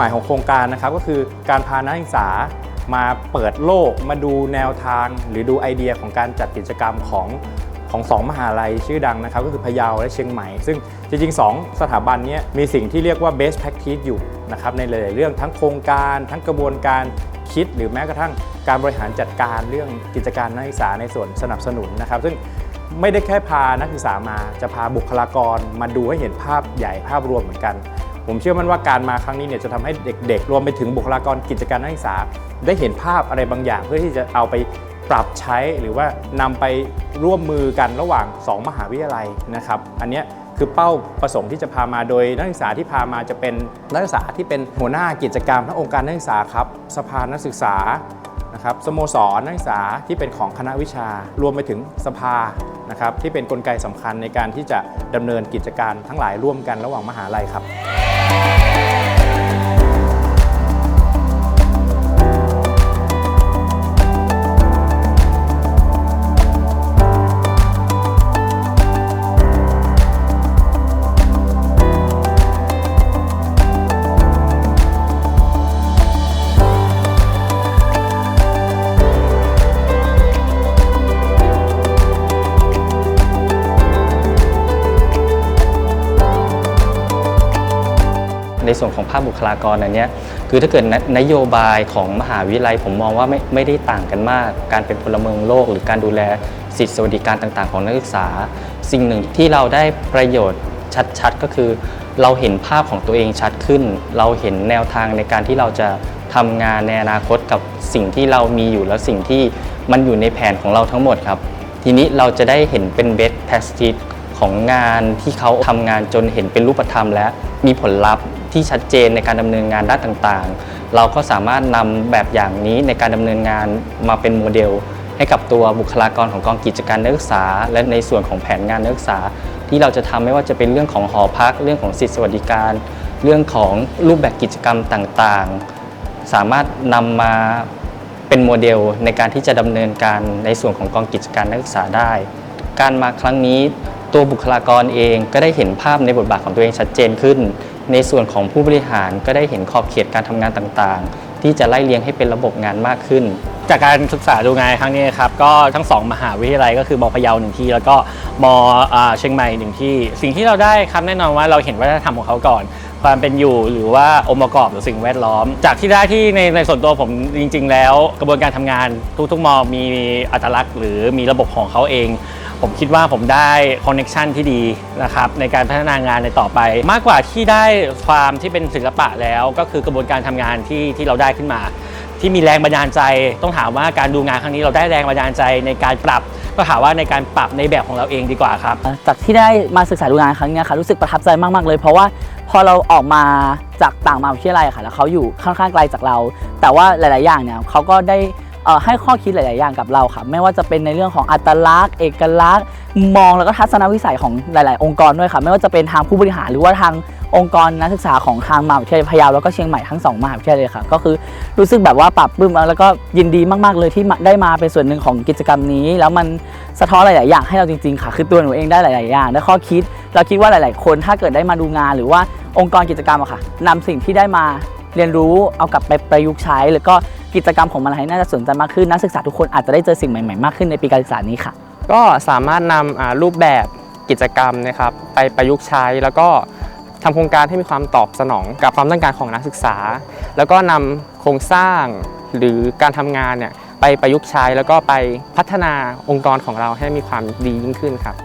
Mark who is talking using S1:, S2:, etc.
S1: หมายของโครงการนะครับก็คือการพานักศึกษามาเปิดโลกมาดูแนวทาง หรือดูไอเดียของการจัดกิจกรรมของของสองมหาลัยชื่อดังนะครับ ก็คือพะเยาและเชียงใหม่ ซึ่งจริง ๆ 2 สถาบันนี้มีสิ่งที่เรียกว่า best practice อยู่นะครับในหลายๆเรื่องทั้งโครงการ ทั้งกระบวนการคิด หรือแม้กระทั่งการบริหารจัดการเรื่องกิจการนักศึกษาในส่วนสนับสนุนนะครับ ซึ่งไม่ได้แค่พานักศึกษามาจะพาบุคลากรมาดูให้เห็นภาพใหญ่ภาพรวมเหมือนกัน ผมเชื่อมั่นว่าการมาครั้งนี้เนี่ยจะทำให้เด็กๆ รวมไปถึงบุคลากรกิจการนักศึกษา ได้เห็นภาพอะไรบางอย่าง เพื่อที่จะเอาไปปรับใช้หรือว่านำไปร่วมมือกันระหว่าง 2 มหาวิทยาลัยนะครับ อันนี้คือเป้าประสงค์ที่จะพามาโดยนักศึกษาที่พามาจะเป็นนักศึกษาที่เป็นหัวหน้ากิจกรรมทั้งองค์การนักศึกษาครับสภานักศึกษานะครับสโมสรนักศึกษาที่เป็นของคณะวิชา รวมไปถึงสภานะครับที่เป็นนกลไกสำคัญในการที่จะดำเนินกิจการทั้งหลายร่วมกันระหว่างมหาลัยครับ
S2: ในส่วนของภาคบุคลากรอันนี้คือถ้าเกิดนนโยบายของมหาวิทยาลัย ผมมองว่าไม่ไม่ได้ต่างกันมาก การเป็นพลเมืองโลก หรือการดูแลสิทธิสวัสดิการต่าง ๆ ของนักศึกษา สิ่งหนึ่งที่เราได้ประโยชน์ชัดๆ ก็คือ เราเห็นภาพของตัวเองชัดขึ้น เราเห็นแนวทางในการที่เราจะทำงานในอนาคตกับสิ่งที่เรามีอยู่และสิ่งที่มันอยู่ในแผนของเราทั้งหมดครับ ทีนี้เราจะได้เห็นเป็น best practice ของงานที่เขาทำงานจนเห็นเป็นรูปธรรมและมีผลลัพธ์ ที่ชัดเจนในการดำเนินงานด้านต่างๆ เราก็สามารถนำแบบอย่างนี้ในการดำเนินงานมาเป็นโมเดล ให้กับตัวบุคลากรของกองกิจการนักศึกษา และในส่วนของแผนงานนักศึกษา ที่เราจะทำไม่ว่าจะเป็นเรื่องของหอพัก เรื่องของสิทธิสวัสดิการ เรื่องของรูปแบบกิจกรรมต่างๆ สามารถนำมาเป็นโมเดลในการที่จะดำเนินการในส่วนของกองกิจการนักศึกษาได้ การมาครั้งนี้ตัวบุคลากรเองก็ได้เห็นภาพในบทบาทของตัวเองชัดเจนขึ้น ในส่วนของผู้บริหารก็ได้เห็นขอบเขตการทำงานต่างๆ ที่จะไล่เลี้ยงให้เป็นระบบงานมากขึ้น
S3: จากการศึกษาดูงานครั้งนี้ครับก็ทั้งสองมหาวิทยาลัยก็คือมพะเยาหนึ่งที่แล้วก็มอเชียงใหม่หนึ่งที่ สิ่งที่เราได้ครับแน่นอนว่าเราเห็นวัฒนธรรมของเขาก่อน ความเป็นอยู่หรือว่าองค์ประกอบหรือสิ่งแวดล้อม จากที่ได้ที่ในในส่วนตัวผมจริง ๆ แล้ว กระบวนการทำงานทุกๆมอมีอัตลักษณ์ หรือมีระบบของเขาเอง ผมคิดว่าผมได้คอนเน็ชันที่ดีนะครับในการพัฒนางานในต่อไป มากกว่าที่ได้ความที่เป็นศิลปะแล้ว ก็คือกระบวนการทำงานที่ที่เราได้ขึ้นมา ที่มีแรงบันดาลใจ ต้องถามว่าการดูงานครั้งนี้เราได้แรงบันดาลใจในการปรับก็ถามว่าในการปรับในแบบของเราเองดีกว่าครับ
S4: จากที่ได้มาศึกษาดูงานครั้งนี้ค่ะรู้สึกประทับใจมาก ๆ เลย เพราะว่าพอเราออกมาจากต่างมหาวิทยาลัยค่ะแล้วเขาอยู่ค่อนข้างไกลจากเรา แต่ว่าหลาย ๆ อย่างเนี่ยเขาก็ได้ให้ข้อคิดหลาย ๆ อย่างกับเราค่ะ ไม่ว่าจะเป็นในเรื่องของอัตลักษณ์ เอกลักษณ์ มุมมองแล้วก็ทัศนวิสัยของหลาย ๆ องค์กรด้วยค่ะ ไม่ว่าจะเป็นทางผู้บริหารหรือว่าทางองค์กรนักศึกษาของทางมหาวิทยาลัยพะเยาแล้วก็เชียงใหม่ทั้งสองมหาวิทยาลัยเลยค่ะ ก็คือรู้สึกแบบว่าปรับปลื้มแล้วก็ยินดีมาก ๆ เลยที่ได้มาเป็นส่วนหนึ่งของกิจกรรมนี้ แล้วมันสะท้อนหลาย ๆ อย่างให้เราจริง ๆ ค่ะ คือตัวหนูเองได้หลาย ๆ อย่างได้ข้อคิด เราคิดว่าหลาย ๆ คนถ้าเกิดได้มาดูงาน หรือว่าองค์กรกิจกรรมอะค่ะนำสิ่งที่ได้มาเรียนรู้เอากลับไปประยุกต์ใช้ แล้วก็กิจกรรมของมันให้น่าจะสนใจมากขึ้นนักศึกษาทุกคนอาจจะได้เจอสิ่งใหม่ ๆ มากขึ้นในปีการศึกษานี้ค่ะ
S5: ก็สามารถนำรูปแบบกิจกรรมนะครับไปประยุกต์ใช้แล้วก็ทำโครงการให้มีความตอบสนองกับความต้องการของนักศึกษา แล้วก็นำโครงสร้างหรือการทำงานเนี่ยไปประยุกต์ใช้แล้วก็ไปพัฒนาองค์กรของเราให้มีความดียิ่งขึ้นครับ